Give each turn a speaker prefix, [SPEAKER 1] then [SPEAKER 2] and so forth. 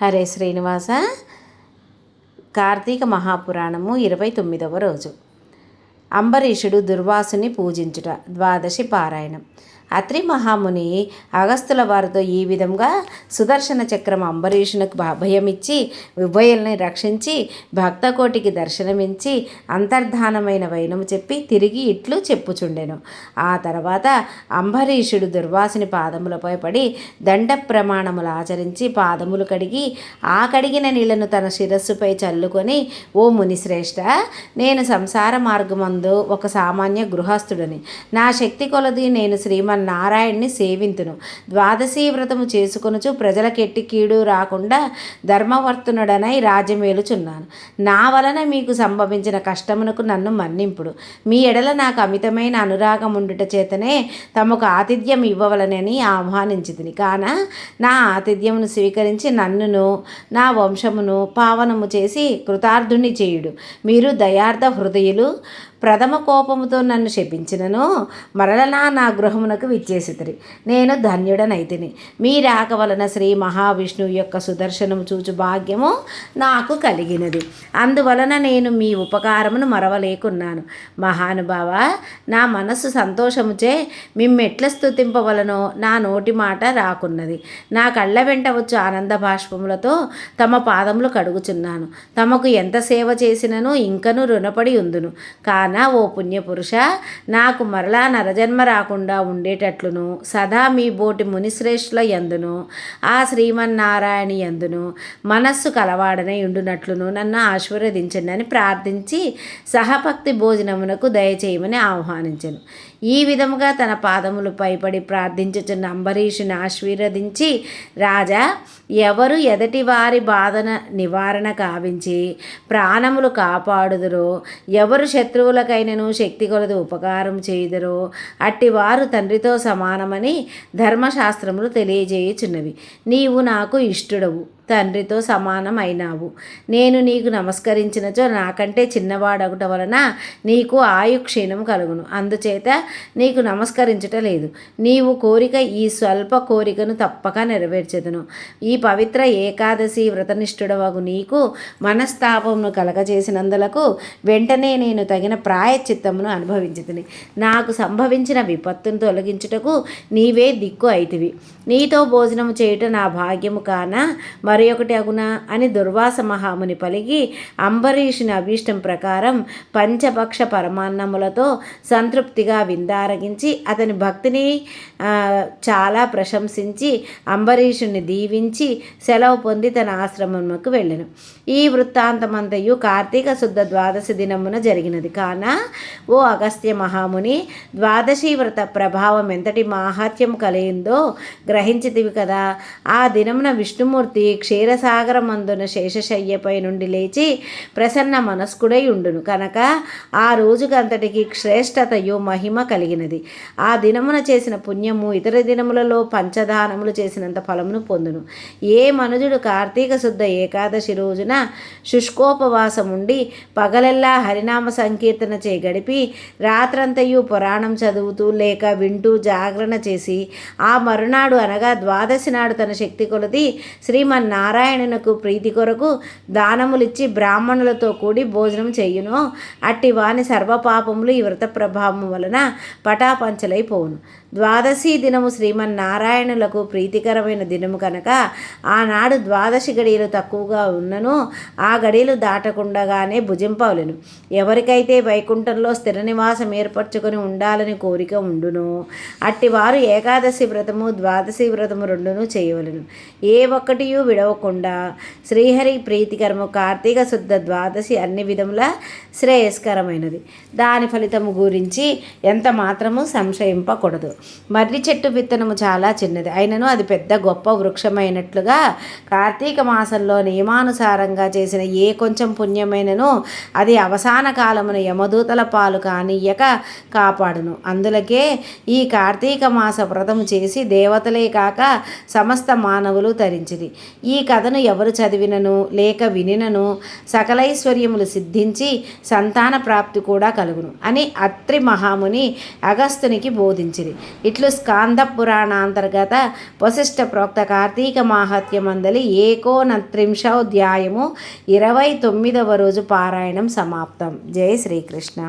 [SPEAKER 1] హరే శ్రీనివాస. కార్తీక మహాపురాణము ఇరవై తొమ్మిదవ రోజు. అంబరీషుడు దుర్వాసుని పూజించుట ద్వాదశి పారాయణం. అత్రి మహాముని అగస్తుల వారితో ఈ విధంగా సుదర్శన చక్రం అంబరీషునకు భయమిచ్చి ఉభయల్ని రక్షించి భక్తకోటికి దర్శనమించి అంతర్ధానమైన వైనము చెప్పి తిరిగి ఇట్లు చెప్పుచుండెను. ఆ తర్వాత అంబరీషుడు దుర్వాసుని పాదములపై పడి దండ ప్రమాణములు ఆచరించి పాదములు కడిగి ఆ కడిగిన నీళ్ళను తన శిరస్సుపై చల్లుకొని ఓ మునిశ్రేష్ఠ నేను సంసార మార్గమందు ఒక సామాన్య గృహస్థుడని. నా శక్తి కొలది నేను నారాయణ్ణి సేవింతును. ద్వాదశీ వ్రతము చేసుకొనుచు ప్రజలకెట్టి కీడు రాకుండా ధర్మవర్తనుడనై రాజ్యమేలుచున్నాను నా వలన మీకు సంభవించిన కష్టమునకు నన్ను మన్నింపుడు. మీ ఎడల నాకు అమితమైన అనురాగం ఉండుట చేతనే తమకు ఆతిథ్యం ఇవ్వవలనని ఆహ్వానించింది కాన నా ఆతిథ్యమును స్వీకరించి నన్నును నా వంశమును పావనము చేసి కృతార్థుని చేయుడు. మీరు దయార్థ హృదయులు ప్రథమ కోపముతో నన్ను శపించినను మరలనా నా గృహమునకు విచ్చేసితిరి. నేను ధన్యుడనైతిని. మీ రాక వలన శ్రీ మహావిష్ణువు యొక్క సుదర్శనము చూచు భాగ్యము నాకు కలిగినది. అందువలన నేను మీ ఉపకారమును మరవలేకున్నాను. మహానుభావ నా మనస్సు సంతోషముచే మిమ్మెట్ల స్థుతింపవలనో నా నోటి మాట రాకున్నది. నా కళ్ళ వెంట వచ్చు ఆనంద బాష్పములతో తమ పాదములు కడుగుచున్నాను. తమకు ఎంత సేవ చేసినను ఇంకను రుణపడి ఉందును. కానీ ఓ పుణ్యపురుష నాకు మరలా నరజన్మ రాకుండా ఉండేటట్లును సదా మీ బోటి మునిశ్రేష్ఠుల యందును ఆ శ్రీమన్నారాయణ యందును మనస్సు కలవాడనై ఉండునట్లును నన్ను ఆశీర్వదించండి ప్రార్థించి సహభక్తి భోజనమునకు దయచేయమని ఆహ్వానించను. ఈ విధముగా తన పాదములు పైపడి ప్రార్థించుచున్న అంబరీషుని ఆశీర్వదించి రాజా ఎవరు ఎదటి వారి బాధన నివారణ కావించి ప్రాణములు కాపాడుదురో ఎవరు శత్రువుల శత్రువులకైనను శక్తి కొలది ఉపకారం చేయుదురో అట్టివారు తండ్రితో సమానమని ధర్మశాస్త్రములు తెలియజేయుచున్నవి. నీవు నాకు ఇష్టడవు. తండ్రితో సమానమైనావు. నేను నీకు నమస్కరించినచో నాకంటే చిన్నవాడగుట వలన నీకు ఆయు క్షీణం కలుగును. అందుచేత నీకు నమస్కరించట లేదు. నీవు కోరిక ఈ స్వల్ప కోరికను తప్పక నెరవేర్చెదను. ఈ పవిత్ర ఏకాదశి వ్రతనిష్ఠుడవగు నీకు మనస్తాపమును కలగజేసినందులకు వెంటనే నేను తగిన ప్రాయచిత్తమును అనుభవించుతుని. నాకు సంభవించిన విపత్తును తొలగించుటకు నీవే దిక్కు అయితివి. నీతో భోజనము చేయుట నా భాగ్యము కాన మరి ఒకటి అగునా అని దుర్వాస మహాముని పలికి అంబరీషుని అభీష్టం ప్రకారం పంచపక్ష పరమాన్నములతో సంతృప్తిగా విందారగించి అతని భక్తిని చాలా ప్రశంసించి అంబరీషుని దీవించి సెలవు పొంది తన ఆశ్రమముకు వెళ్ళను. ఈ వృత్తాంతమంతయు కార్తీక శుద్ధ ద్వాదశి దినమున జరిగినది. కాన ఓ అగస్త్య మహాముని ద్వాదశి వ్రత ప్రభావం ఎంతటి మాహాత్యం కలిగిందో గ్రహించితివి కదా. ఆ దినమున విష్ణుమూర్తి క్షీరసాగరమందున శేషశయ్యపై నుండి లేచి ప్రసన్న మనస్కుడై ఉండును. కనుక ఆ రోజుకంతటికి శ్రేష్టతయు మహిమ కలిగినది. ఆ దినమున చేసిన పుణ్యము ఇతర దినములలో పంచదానములు చేసినంత ఫలమును పొందును. ఏ మనుజుడు కార్తీక శుద్ధ ఏకాదశి రోజున శుష్కోపవాసం ఉండి పగలెల్లా హరినామ సంకీర్తన చే గడిపి రాత్రంతయు పురాణం చదువుతూ లేక వింటూ జాగరణ చేసి ఆ మరునాడు అనగా ద్వాదశి నాడు తన శక్తి కొలది నారాయణునకు ప్రీతి కొరకు దానములిచ్చి బ్రాహ్మణులతో కూడి భోజనం చేయును. అట్టి వాని సర్వపాపములు ఈ వ్రత ప్రభావం వలన పటాపంచలైపోవును. ద్వాదశి దినము శ్రీమన్నారాయణులకు ప్రీతికరమైన దినము కనుక ఆనాడు ద్వాదశి గడియలు తక్కువగా ఉన్నను. ఆ గడియలు దాటకుండగానే భుజింపవలను. ఎవరికైతే వైకుంఠంలో స్థిర నివాసం ఏర్పరచుకొని ఉండాలని కోరిక ఉండును అట్టివారు ఏకాదశి వ్రతము ద్వాదశి వ్రతము రెండును చేయవలను. ఏ ఒక్కటియు పిలవకుండా శ్రీహరి ప్రీతికరము కార్తీక శుద్ధ ద్వాదశి అన్ని విధముల శ్రేయస్కరమైనది. దాని ఫలితము గురించి ఎంత మాత్రము సంశయింపకూడదు. మర్రి చెట్టు విత్తనము చాలా చిన్నది. అయినను అది పెద్ద గొప్ప వృక్షమైనట్లుగా కార్తీక మాసంలో నియమానుసారంగా చేసిన ఏ కొంచెం పుణ్యమైనను అది అవసాన కాలమున యమదూతల పాలు కానియక కాపాడును. అందులకే ఈ కార్తీక మాస వ్రతము చేసి దేవతలే కాక సమస్త మానవులు తరించిరి. ఈ ఈ కథను ఎవరు చదివినను లేక వినినను సకలైశ్వర్యములు సిద్ధించి సంతాన ప్రాప్తి కూడా కలుగును అని అత్రి మహాముని అగస్తునికి బోధించింది ఇట్లు స్కాంద పురాణాంతర్గత వశిష్ట ప్రోక్త కార్తీక మాహత్యమందలి ఏకోనత్రింశోధ్యాయము ఇరవై తొమ్మిదవ రోజు పారాయణం సమాప్తం. జై శ్రీకృష్ణ.